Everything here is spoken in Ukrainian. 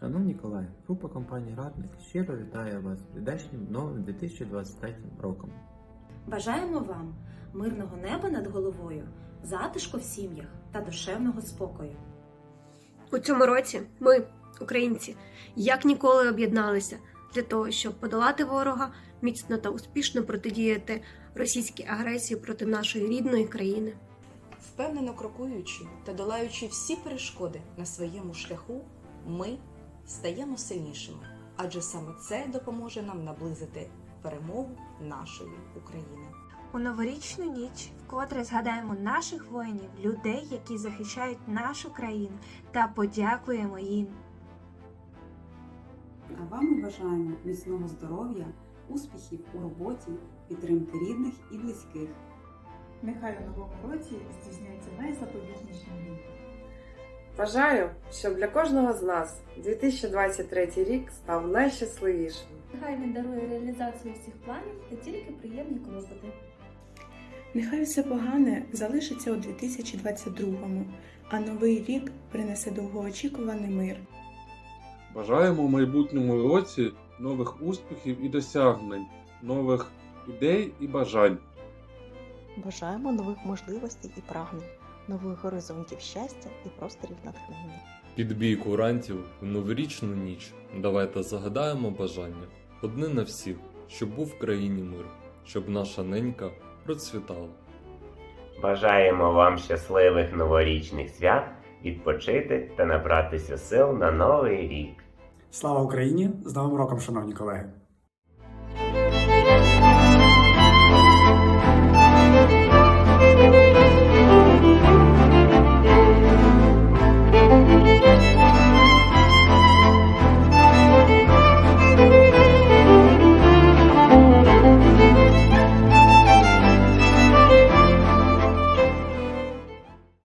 Шановні колеги, група компанії Радник щиро вітає вас з прийдешнім новим 2023 роком. Бажаємо вам мирного неба над головою, затишку в сім'ях та душевного спокою. У цьому році ми, українці, як ніколи об'єдналися для того, щоб подолати ворога, міцно та успішно протидіяти російській агресії проти нашої рідної країни. Впевнено крокуючи та долаючи всі перешкоди на своєму шляху, ми стаємо сильнішими, адже саме це допоможе нам наблизити перемогу нашої України. У новорічну ніч вкотре згадаємо наших воїнів, людей, які захищають нашу країну, та подякуємо їм. А вам ми бажаємо міцного здоров'я, успіхів у роботі, підтримки рідних і близьких. Нехай у новому році здійсняться найзапобіжніші мрії. Бажаю, щоб для кожного з нас 2023 рік став найщасливішим. Нехай він дарує реалізацію всіх планів та тільки приємні клопоти. Нехай все погане залишиться у 2022-му, а новий рік принесе довгоочікуваний мир. Бажаємо в майбутньому році нових успіхів і досягнень, нових ідей і бажань. Бажаємо нових можливостей і прагнень, нових горизонтів щастя і просторів натхнення. Під бій курантів в новорічну ніч давайте загадаємо бажання одне на всіх, щоб був в країні мир, щоб наша ненька процвітала. Бажаємо вам щасливих новорічних свят, відпочити та набратися сил на новий рік. Слава Україні! З Новим роком, шановні колеги!